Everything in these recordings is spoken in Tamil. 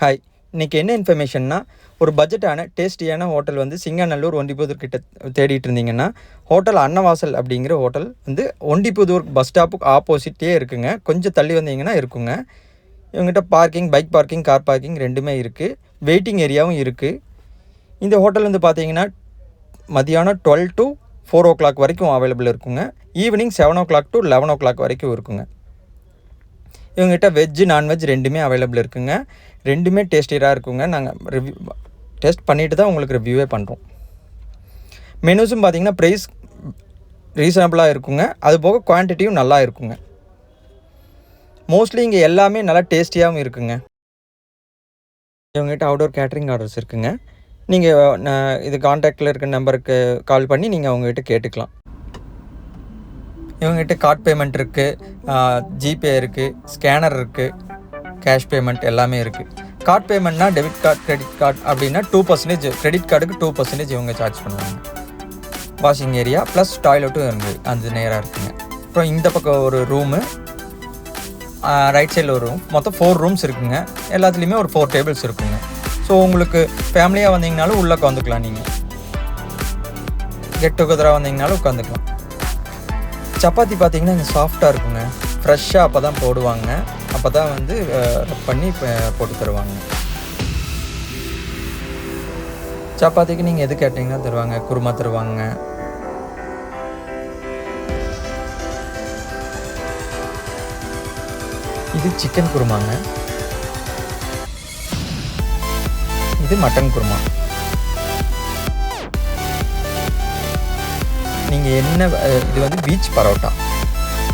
ஹாய் இன்றைக்கி என்ன இன்ஃபர்மேஷன்னா ஒரு பட்ஜெட்டான டேஸ்டியான ஹோட்டல் வந்து சிங்கநல்லூர் ஒண்டிபுதூர் கிட்ட தேடிட்டு இருந்தீங்கன்னா ஹோட்டல் அன்னவாசல் அப்படிங்கிற ஹோட்டல் வந்து ஒண்டிபுதூர் பஸ் ஸ்டாப்புக்கு ஆப்போசிட்டே இருக்குங்க. கொஞ்சம் தள்ளி வந்தீங்கன்னா இருக்குங்க. இவங்ககிட்ட parking bike parking car parking ரெண்டுமே இருக்குது வெயிட்டிங் ஏரியாவும் இருக்குது இந்த ஹோட்டல் வந்து பார்த்தீங்கன்னா மதியானம் twelve to four o'clock வரைக்கும் அவைலபிள் இருக்குங்க. Evening seven o'clock to eleven o'clock வரைக்கும் இருக்குங்க. இவங்ககிட்ட வெஜ்ஜு நான்வெஜ் ரெண்டுமே அவைலபிள் இருக்குங்க. ரெண்டுமே டேஸ்டியராக இருக்குங்க. நாங்கள் ரிவ்யூ டெஸ்ட் பண்ணிட்டு தான் உங்களுக்கு ரிவ்யூவே பண்ணுறோம் மெனுஸும் பார்த்தீங்கன்னா ப்ரைஸ் ரீசனபிளாக இருக்குங்க. அது போக குவான்டிட்டியும் நல்லா இருக்குங்க. மோஸ்ட்லி இங்கே எல்லாமே நல்லா டேஸ்டியாகவும் இருக்குங்க. இவங்ககிட்ட அவுடோர் கேட்ரிங் ஆர்டர்ஸ் இருக்குங்க. நீங்கள் நான் இது காண்டாக்டில் இருக்க நம்பருக்கு கால் பண்ணி நீங்கள் அவங்ககிட்ட கேட்டுக்கலாம். இவங்ககிட்ட கார்ட் பேமெண்ட் இருக்குது ஜிபே இருக்குது ஸ்கேனர் இருக்குது கேஷ் பேமெண்ட் எல்லாமே இருக்குது கார்ட் பேமெண்ட்னா டெபிட் கார்டு கிரெடிட் கார்டு அப்படின்னா டூ பர்சன்டேஜ் கிரெடிட் கார்டுக்கு டூ பர்சன்டேஜ் இவங்க சார்ஜ் பண்ணுவாங்க. வாஷிங் ஏரியா ப்ளஸ் டாய்லெட்டும் இருக்குது அந்த நேராக இருக்குங்க. அப்புறம் இந்த பக்கம் ஒரு ரூமு ரைட் சைடில் ஒரு ரூம் மொத்தம் ஃபோர் ரூம்ஸ் இருக்குங்க. எல்லாத்துலேயுமே ஒரு ஃபோர் டேபிள்ஸ் இருக்குங்க. ஸோ உங்களுக்கு ஃபேமிலியாக வந்தீங்கனாலும் உள்ளே உட்காந்துக்கலாம் நீங்கள் கெட் டுகெதராக வந்தீங்கனாலும் உட்காந்துக்கலாம் சப்பாத்தி பார்த்தீங்கன்னா இங்கே சாஃப்டாக இருக்குங்க. ஃப்ரெஷ்ஷாக அப்போ தான் போடுவாங்க. அப்போ தான் வந்து ரப் பண்ணி போட்டு தருவாங்க. சப்பாத்திக்கு நீங்கள் எது கேட்டிங்கன்னா தருவாங்க. குருமா தருவாங்க. இது சிக்கன் குருமாங்க. இது மட்டன் குருமா. நீங்கள் என்ன இது வந்து பீச் பரோட்டா.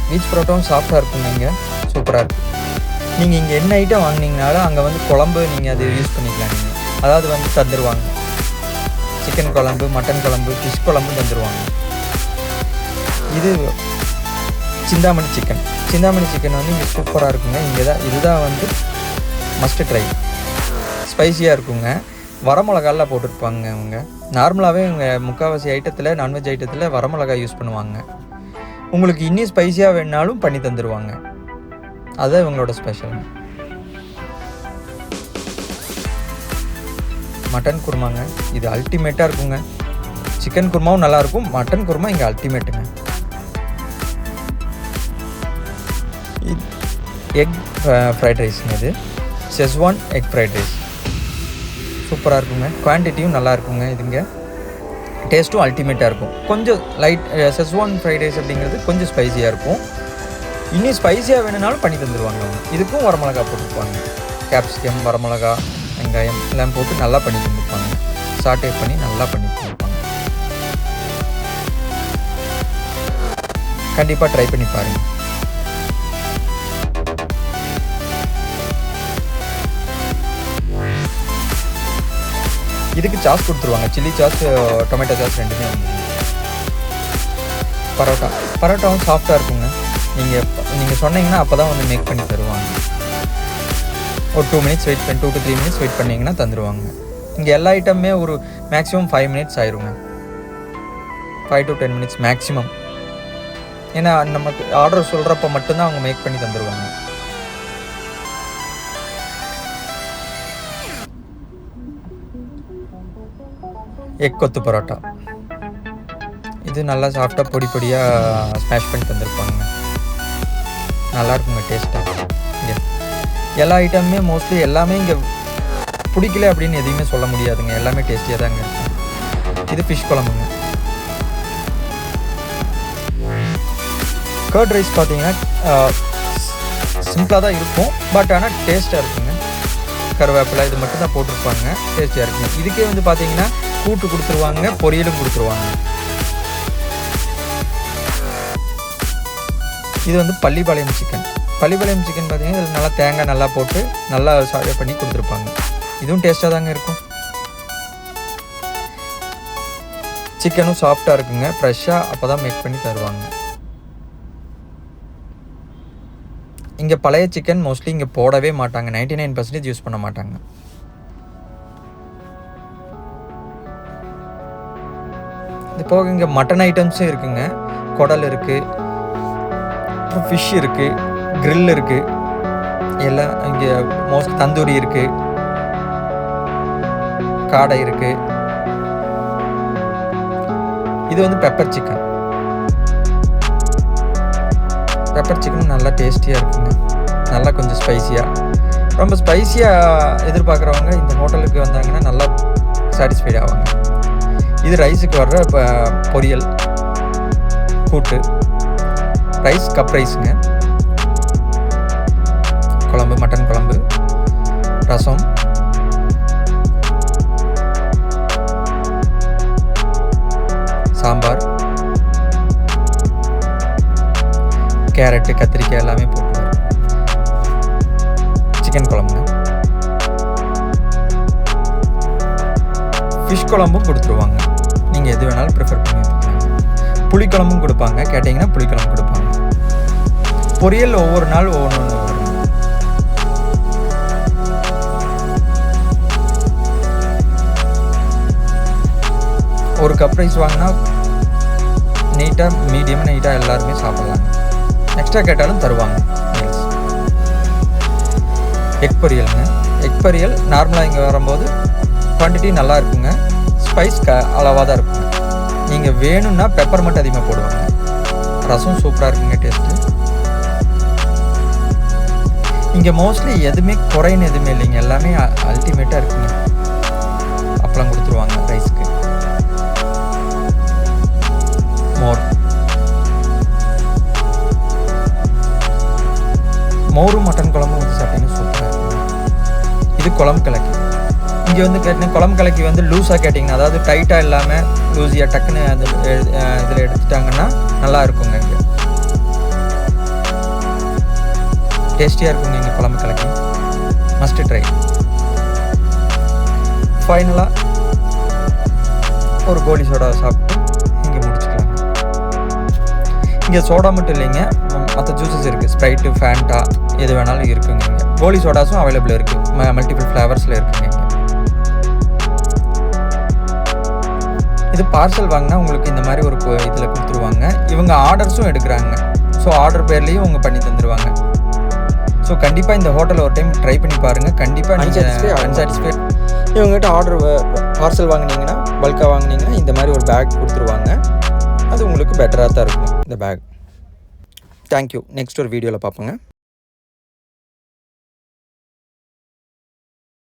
பீச் பரோட்டாவும் சாஃப்டாக இருக்குங்க நீங்கள் சூப்பராக இருக்கும் நீங்கள் இங்கே என்ன ஐட்டம் வாங்கினீங்கனாலும் அங்கே வந்து குழம்பு நீங்கள் அது யூஸ் பண்ணிக்கலாம் நீங்கள் அதாவது வந்து தந்துடுவாங்க சிக்கன் குழம்பு மட்டன் குழம்பு ஃபிஷ் குழம்பு தந்துடுவாங்க இது சிந்தாமணி சிக்கன் சிந்தாமணி சிக்கன் வந்து இங்கே சூப்பராக இருக்குங்க. இங்கே தான் இதுதான் வந்து மஸ்ட் ட்ரை ஸ்பைசியாக இருக்குங்க. வரமிளகாலாம் போட்டிருப்பாங்க அவங்க நார்மலாகவே இவங்க முக்கால்வாசி ஐட்டத்தில் நான்வெஜ் ஐட்டத்தில் வரமிளகா யூஸ் பண்ணுவாங்க. உங்களுக்கு இன்னும் ஸ்பைசியாக வேணாலும் பண்ணி தந்துடுவாங்க அதுதான் இவங்களோட ஸ்பெஷல் மட்டன் குருமாங்க. இது அல்டிமேட்டாக இருக்குங்க. சிக்கன் குருமாவும் நல்லாயிருக்கும் மட்டன் குருமா இங்கே அல்டிமேட்டுங்க எக் ஃப்ரைட் ரைஸுங்க இது. செஸ்வான் எக் ஃப்ரைட் ரைஸ் சூப்பராக இருக்குங்க. குவான்டிட்டியும் நல்லா இருக்குங்க இதுங்க. டேஸ்ட்டும் அல்டிமேட்டாக இருக்கும். கொஞ்சம் லைட் செஸ்வான் ஃப்ரைட் ரைஸ் அப்படிங்கிறது கொஞ்சம் ஸ்பைசியாக இருக்கும். இன்னும் ஸ்பைசியாக வேணும்னாலும் பண்ணி தந்துடுவாங்க அவங்க. இதுக்கும் வரமிளகா போட்டுருப்பாங்க கேப்சிகம் வரமிளகா வெங்காயம் எல்லாம் போட்டு நல்லா பண்ணி தந்துருப்பாங்க. சாட்டே பண்ணி நல்லா பண்ணி தந்துருப்பாங்க. கண்டிப்பாக ட்ரை பண்ணி பாருங்கள் இதுக்கு சாஸ் கொடுத்துருவாங்க. சில்லி சாஸ் டொமேட்டோ சாஸ் ரெண்டுமே வந்து. பரோட்டா. பரோட்டாவும் சாஃப்டாக இருக்குங்க. நீங்கள் நீங்கள் சொன்னீங்கன்னா அப்போ தான் வந்து மேக் பண்ணி தருவாங்க. ஒரு டூ மினிட்ஸ் வெயிட் பண்ணி two to three minutes wait பண்ணிங்கன்னா தந்துடுவாங்க இங்கே எல்லா ஐட்டமுமே ஒரு மேக்ஸிமம் ஃபைவ் மினிட்ஸ் ஆயிருங்க. Five to ten minutes maximum ஏன்னா நமக்கு ஆர்டர் சொல்கிறப்ப மட்டும்தான் அவங்க மேக் பண்ணி தந்துடுவாங்க எக் கொத்து பரோட்டா. இது நல்லா சாஃப்டாக பொடி பொடியாக ஸ்மாஷ் பண்ணி தந்திருப்பாங்க. நல்லா இருக்குங்க டேஸ்ட்டாக இங்கே. எல்லா ஐட்டமுமே மோஸ்ட்லி எல்லாமே இங்கே பிடிக்கல அப்படின்னு எதுவுமே சொல்ல முடியாதுங்க. எல்லாமே டேஸ்டியாக தாங்க இருக்கும் இது ஃபிஷ் குழம்புங்க. கர்ட் ரைஸ் பார்த்தீங்கன்னா சிம்பிளாக தான் இருக்கும். பட் ஆனால் டேஸ்ட்டாக இருக்குங்க. கருவேப்பிலை இது மட்டும் தான் போட்டிருப்பாங்க. டேஸ்டியாக இருக்குங்க. இதுக்கே வந்து பார்த்தீங்கன்னா கூட்டு கொடுத்துருவாங்க பொரியலும் கொடுத்துருவாங்க. இது வந்து பள்ளிப்பாளையம் சிக்கன் பள்ளிப்பாளையம் சிக்கன் பார்த்தீங்கன்னா இதில் நல்லா தேங்காய் நல்லா போட்டு நல்லா சாய பண்ணி கொடுத்துருப்பாங்க. இதுவும் டேஸ்ட்டாக தாங்க இருக்கும். சிக்கனும் சாஃப்டாக இருக்குங்க. ஃப்ரெஷ்ஷாக அப்போ தான் மேக் பண்ணி தருவாங்க. இங்கே பழைய சிக்கன் மோஸ்ட்லி இங்கே போடவே மாட்டாங்க. நைன்டி நைன் பர்சன்டேஜ் யூஸ் பண்ண மாட்டாங்க. இது போக இங்கே மட்டன் ஐட்டம்ஸும் இருக்குங்க. குடல் இருக்குது அப்புறம் ஃபிஷ் இருக்குது க்ரில் இருக்குது எல்லாம் இங்கே மோஸ்ட் தந்தூரி இருக்குது காடை இருக்குது இது வந்து பெப்பர் சிக்கன் பெப்பர் சிக்கன் நல்லா டேஸ்டியாக இருக்குங்க. நல்லா கொஞ்சம் ஸ்பைசியாக ரொம்ப ஸ்பைசியாக எதிர்பார்க்குறவங்க இந்த ஹோட்டலுக்கு வந்தாங்கன்னா நல்லா சாட்டிஸ்ஃபைட் ஆவாங்க. இது ரைஸுக்கு வர்ற இப்போ பொரியல். கூட்டு. ரைஸ் கப் ரைஸுங்க. குழம்பு மட்டன் குழம்பு. ரசம். சாம்பார். கேரட்டு கத்திரிக்காய் எல்லாமே போட்டு சிக்கன் குழம்புங்க. ஃபிஷ் குழம்பும் கொடுத்துருவாங்க. நீங்கள் எது வேணாலும் ப்ரிஃபர் பண்ணி வச்சுக்கலாம் புளிக்குழம்பும் கொடுப்பாங்க. கேட்டிங்கன்னா புளிக்குழம்பு கொடுப்பாங்க. பொரியல் ஒவ்வொரு நாள் ஒவ்வொன்று ஒன்று வரும். ஒரு கப் ரைஸ் வாங்கினா நீட்டாக மீடியமாக நீட்டாக எல்லாருமே சாப்பிட்லாங்க. எக்ஸ்ட்ரா கேட்டாலும் தருவாங்க. Meals egg பொரியலுங்க. எக் பொரியல் நார்மலாக இங்கே வரும்போது குவான்டிட்டி நல்லா இருக்குங்க. ஸ்பைஸ் க அளவாக தான் இருக்கும். நீங்கள் வேணும்னா பெப்பர் மட்டும் அதிகமாக போடுவாங்க. ரசம் சூப்பராக இருக்குங்க டேஸ்ட்டு இங்கே மோஸ்ட்லி எதுவுமே குறைன்னு எதுவுமே இல்லைங்க. எல்லாமே அல்டிமேட்டாக இருக்குங்க. அப்பளம் கொடுத்துருவாங்க ரைஸ்க்கு மோர். மோரும் மட்டன் குழம்பும் ஊற்றி சாப்பிட்டீங்கன்னா சூப்பராக இருக்கும் இது குழம்பு கிழக்கு. இங்கே வந்து கேட்டிங்கன்னா குழம்பு கலக்கி வந்து லூஸாக கேட்டிங்கன்னா அதாவது டைட்டாக இல்லாமல் லூஸியாக டக்குன்னு அந்த இதில் எடுத்துட்டாங்கன்னா நல்லா இருக்குங்க இங்கே. டேஸ்டியாக இருக்குங்க இங்கே குழம்பு கலக்கி. மஸ்ட் ட்ரை ஃபைனலாக ஒரு கோலி சோடா சாப்பிட்டு இங்கே முடிச்சுக்கலாம். இங்கே சோடா மட்டும் இல்லைங்க மற்ற ஜூஸஸ் இருக்குது ஸ்ப்ரைட்டு ஃபேண்டா எது வேணாலும் இருக்குங்க இங்கே. கோலி சோடாஸும் அவைலபிள் இருக்குது மல்டிபிள் ஃப்ளேவர்ஸில் இருக்குங்க இது பார்சல் வாங்கினா உங்களுக்கு இந்த மாதிரி ஒரு இதில் கொடுத்துருவாங்க. இவங்க ஆர்டர்ஸும் எடுக்கிறாங்க. ஸோ ஆர்டர் பேர்லேயும் அவங்க பண்ணி தந்துடுவாங்க ஸோ கண்டிப்பாக இந்த ஹோட்டலில் ஒரு டைம் ட்ரை பண்ணி பாருங்கள் கண்டிப்பாக ஆக அன்சாட்டிஸ்ஃபை இவங்ககிட்ட ஆர்டர் பார்சல் வாங்குனீங்கன்னா பல்காக வாங்குனீங்கன்னா இந்த மாதிரி ஒரு பேக் கொடுத்துருவாங்க. அது உங்களுக்கு பெட்டராக தான் இருக்கும் இந்த பேக் தேங்க்யூ நெக்ஸ்ட் ஒரு வீடியோவில் பார்ப்போங்க